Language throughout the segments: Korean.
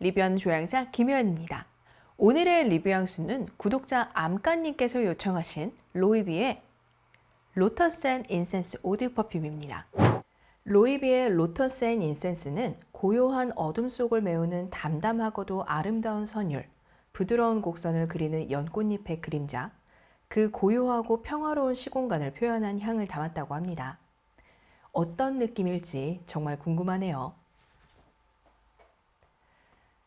리뷰하는 조향사 김효연입니다. 오늘의 리뷰 향수는 구독자 암까님께서 요청하신 로이비의 로터스 앤 인센스 오드 퍼퓸입니다. 로이비의 로터스 앤 인센스는 고요한 어둠 속을 메우는 담담하고도 아름다운 선율, 부드러운 곡선을 그리는 연꽃잎의 그림자, 그 고요하고 평화로운 시공간을 표현한 향을 담았다고 합니다. 어떤 느낌일지 정말 궁금하네요.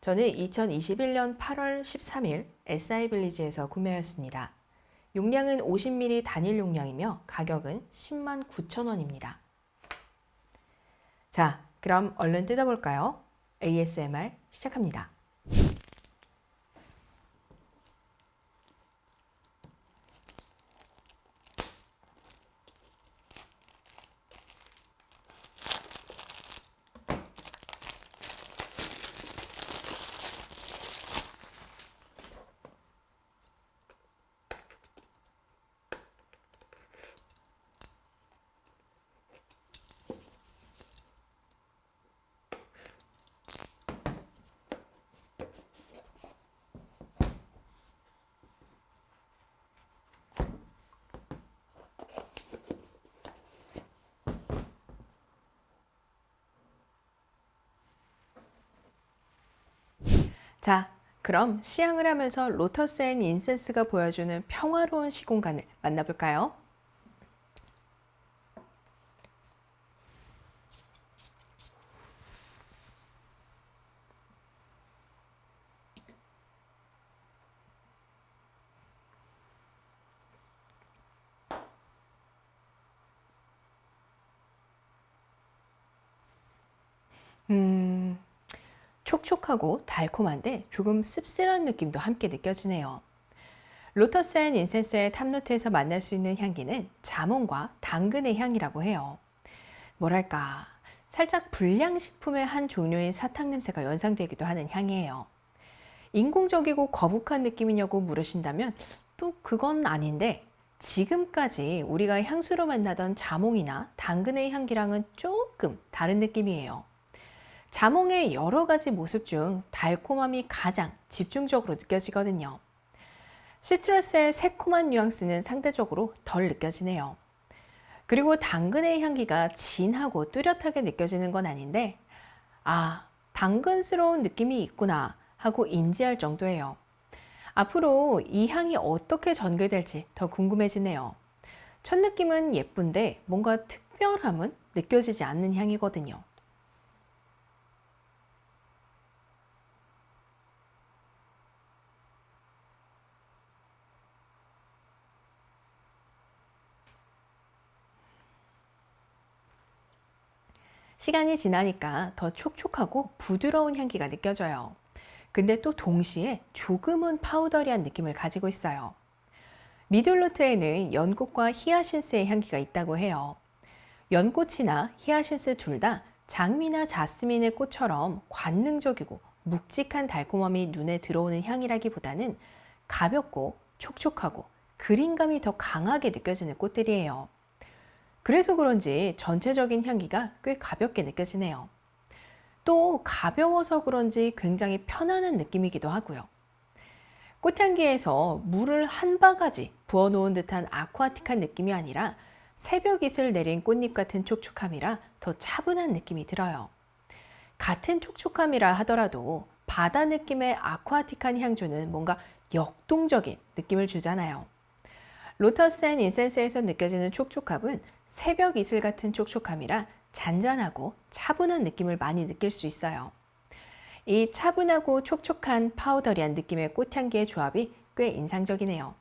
저는 2021년 8월 13일 SI 빌리지에서 구매하였습니다. 용량은 50ml 단일 용량이며 가격은 10만 9천 원입니다. 자, 그럼 얼른 뜯어볼까요? ASMR 시작합니다. 자, 그럼 시향을 하면서 로터스 앤 인센스가 보여주는 평화로운 시공간을 만나볼까요? 음, 촉촉하고 달콤한데 조금 씁쓸한 느낌도 함께 느껴지네요. 로터스 앤 인센스의 탑노트에서 만날 수 있는 향기는 자몽과 당근의 향이라고 해요. 뭐랄까, 살짝 불량식품의 한 종류인 사탕 냄새가 연상되기도 하는 향이에요. 인공적이고 거북한 느낌이냐고 물으신다면 또 그건 아닌데 지금까지 우리가 향수로 만나던 자몽이나 당근의 향기랑은 조금 다른 느낌이에요. 자몽의 여러 가지 모습 중 달콤함이 가장 집중적으로 느껴지거든요. 시트러스의 새콤한 뉘앙스는 상대적으로 덜 느껴지네요. 그리고 당근의 향기가 진하고 뚜렷하게 느껴지는 건 아닌데, 아, 당근스러운 느낌이 있구나 하고 인지할 정도예요. 앞으로 이 향이 어떻게 전개될지 더 궁금해지네요. 첫 느낌은 예쁜데 뭔가 특별함은 느껴지지 않는 향이거든요. 시간이 지나니까 더 촉촉하고 부드러운 향기가 느껴져요. 근데 또 동시에 조금은 파우더리한 느낌을 가지고 있어요. 미들노트에는 연꽃과 히아신스의 향기가 있다고 해요. 연꽃이나 히아신스 둘 다 장미나 자스민의 꽃처럼 관능적이고 묵직한 달콤함이 눈에 들어오는 향이라기보다는 가볍고 촉촉하고 그린감이 더 강하게 느껴지는 꽃들이에요. 그래서 그런지 전체적인 향기가 꽤 가볍게 느껴지네요. 또 가벼워서 그런지 굉장히 편안한 느낌이기도 하고요. 꽃향기에서 물을 한 바가지 부어놓은 듯한 아쿠아틱한 느낌이 아니라 새벽 이슬 내린 꽃잎 같은 촉촉함이라 더 차분한 느낌이 들어요. 같은 촉촉함이라 하더라도 바다 느낌의 아쿠아틱한 향주는 뭔가 역동적인 느낌을 주잖아요. 로터스 앤 인센스에서 느껴지는 촉촉함은 새벽 이슬 같은 촉촉함이라 잔잔하고 차분한 느낌을 많이 느낄 수 있어요. 이 차분하고 촉촉한 파우더리한 느낌의 꽃향기의 조합이 꽤 인상적이네요.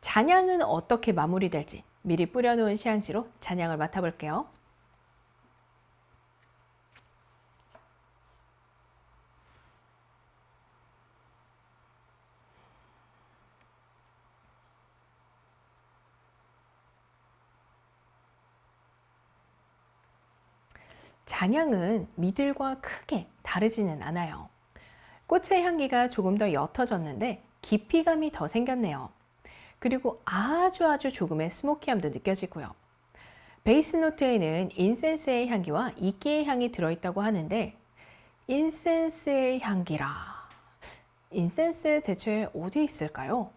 잔향은 어떻게 마무리될지 미리 뿌려놓은 시향지로 잔향을 맡아볼게요. 잔향은 미들과 크게 다르지는 않아요. 꽃의 향기가 조금 더 옅어졌는데 깊이감이 더 생겼네요. 그리고 아주 아주 조금의 스모키함도 느껴지고요. 베이스 노트에는 인센스의 향기와 이끼의 향이 들어있다고 하는데 인센스의 향기라. 인센스 대체 어디 있을까요?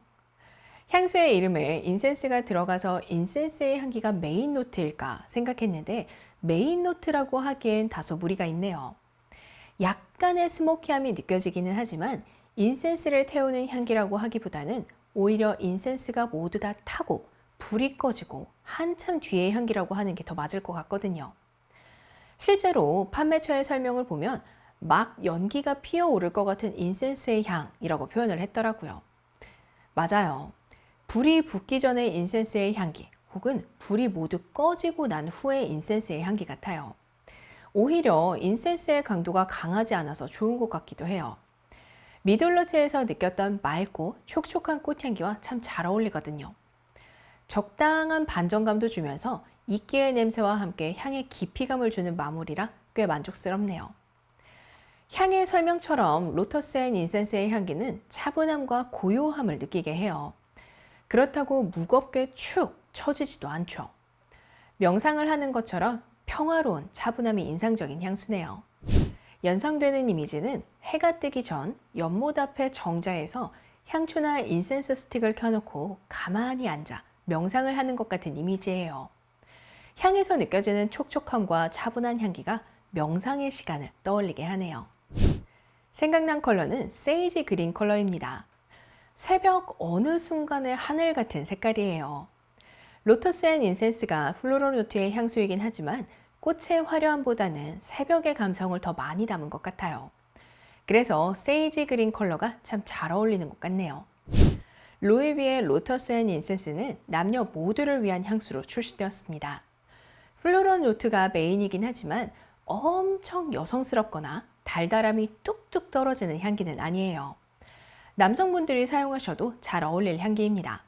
향수의 이름에 인센스가 들어가서 인센스의 향기가 메인 노트일까 생각했는데 메인 노트라고 하기엔 다소 무리가 있네요. 약간의 스모키함이 느껴지기는 하지만 인센스를 태우는 향기라고 하기보다는 오히려 인센스가 모두 다 타고 불이 꺼지고 한참 뒤의 향기라고 하는 게 더 맞을 것 같거든요. 실제로 판매처의 설명을 보면 막 연기가 피어오를 것 같은 인센스의 향이라고 표현을 했더라고요. 맞아요. 불이 붙기 전의 인센스의 향기 혹은 불이 모두 꺼지고 난 후의 인센스의 향기 같아요. 오히려 인센스의 강도가 강하지 않아서 좋은 것 같기도 해요. 미들러트에서 느꼈던 맑고 촉촉한 꽃향기와 참 잘 어울리거든요. 적당한 반전감도 주면서 이끼의 냄새와 함께 향의 깊이감을 주는 마무리라 꽤 만족스럽네요. 향의 설명처럼 로터스 앤 인센스의 향기는 차분함과 고요함을 느끼게 해요. 그렇다고 무겁게 축 처지지도 않죠. 명상을 하는 것처럼 평화로운 차분함이 인상적인 향수네요. 연상되는 이미지는 해가 뜨기 전 연못 앞에 정자에서 향초나 인센스 스틱을 켜놓고 가만히 앉아 명상을 하는 것 같은 이미지예요. 향에서 느껴지는 촉촉함과 차분한 향기가 명상의 시간을 떠올리게 하네요. 생각난 컬러는 세이지 그린 컬러입니다. 새벽 어느 순간의 하늘 같은 색깔이에요. 로터스 앤 인센스가 플로럴 노트의 향수이긴 하지만 꽃의 화려함보다는 새벽의 감성을 더 많이 담은 것 같아요. 그래서 세이지 그린 컬러가 참 잘 어울리는 것 같네요. 로이비의 로터스 앤 인센스는 남녀 모두를 위한 향수로 출시되었습니다. 플로럴 노트가 메인이긴 하지만 엄청 여성스럽거나 달달함이 뚝뚝 떨어지는 향기는 아니에요. 남성분들이 사용하셔도 잘 어울릴 향기입니다.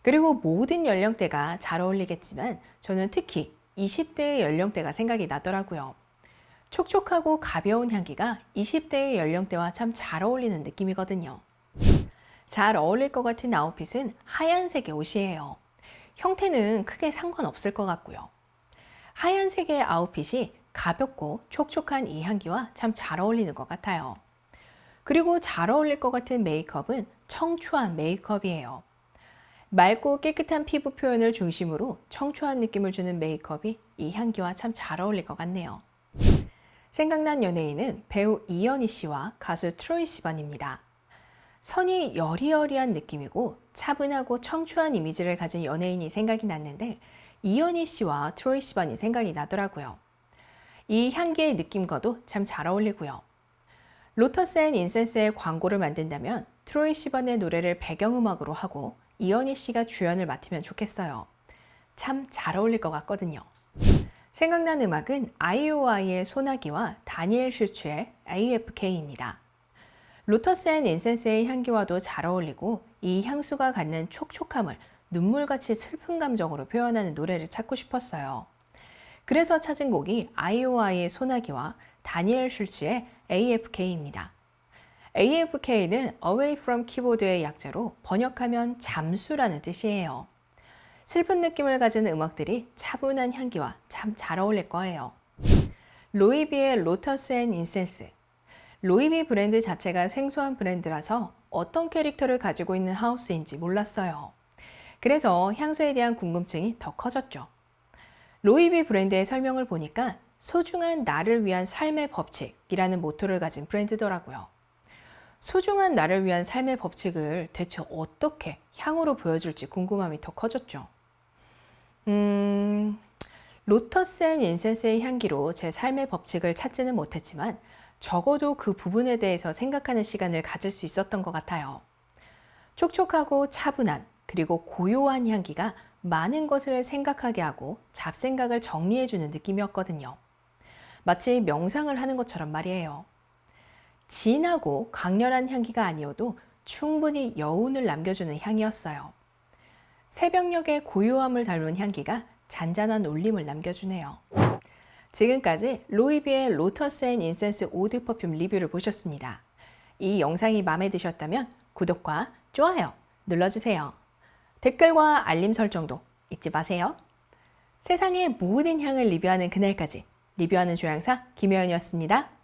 그리고 모든 연령대가 잘 어울리겠지만 저는 특히 20대의 연령대가 생각이 나더라고요. 촉촉하고 가벼운 향기가 20대의 연령대와 참 잘 어울리는 느낌이거든요. 잘 어울릴 것 같은 아웃핏은 하얀색의 옷이에요. 형태는 크게 상관없을 것 같고요. 하얀색의 아웃핏이 가볍고 촉촉한 이 향기와 참 잘 어울리는 것 같아요. 그리고 잘 어울릴 것 같은 메이크업은 청초한 메이크업이에요. 맑고 깨끗한 피부 표현을 중심으로 청초한 느낌을 주는 메이크업이 이 향기와 참 잘 어울릴 것 같네요. 생각난 연예인은 배우 이연희 씨와 가수 트로이 시반입니다. 선이 여리여리한 느낌이고 차분하고 청초한 이미지를 가진 연예인이 생각이 났는데 이연희 씨와 트로이 시반이 생각이 나더라고요. 이 향기의 느낌과도 참 잘 어울리고요. 로터스 앤 인센스의 광고를 만든다면 트로이 시반의 노래를 배경음악으로 하고 이연희 씨가 주연을 맡으면 좋겠어요. 참 잘 어울릴 것 같거든요. 생각난 음악은 아이오아이의 소나기와 다니엘 슈츠의 AFK입니다. 로터스 앤 인센스의 향기와도 잘 어울리고 이 향수가 갖는 촉촉함을 눈물같이 슬픈 감정으로 표현하는 노래를 찾고 싶었어요. 그래서 찾은 곡이 아이오아이의 소나기와 다니엘 슐츠의 AFK입니다. AFK는 Away from Keyboard의 약자로 번역하면 잠수라는 뜻이에요. 슬픈 느낌을 가진 음악들이 차분한 향기와 참 잘 어울릴 거예요. 로이비의 로터스 앤 인센스. 로이비 브랜드 자체가 생소한 브랜드라서 어떤 캐릭터를 가지고 있는 하우스인지 몰랐어요. 그래서 향수에 대한 궁금증이 더 커졌죠. 로이비 브랜드의 설명을 보니까 소중한 나를 위한 삶의 법칙이라는 모토를 가진 브랜드더라고요. 소중한 나를 위한 삶의 법칙을 대체 어떻게 향으로 보여줄지 궁금함이 더 커졌죠. 음, 로터스 앤 인센스의 향기로 제 삶의 법칙을 찾지는 못했지만 적어도 그 부분에 대해서 생각하는 시간을 가질 수 있었던 것 같아요. 촉촉하고 차분한 그리고 고요한 향기가 많은 것을 생각하게 하고 잡생각을 정리해주는 느낌이었거든요. 마치 명상을 하는 것처럼 말이에요. 진하고 강렬한 향기가 아니어도 충분히 여운을 남겨주는 향이었어요. 새벽녘의 고요함을 닮은 향기가 잔잔한 울림을 남겨주네요. 지금까지 로이비의 로터스 앤 인센스 오드 퍼퓸 리뷰를 보셨습니다. 이 영상이 마음에 드셨다면 구독과 좋아요 눌러주세요. 댓글과 알림 설정도 잊지 마세요. 세상의 모든 향을 리뷰하는 그날까지 리뷰하는 조향사 김혜연이었습니다.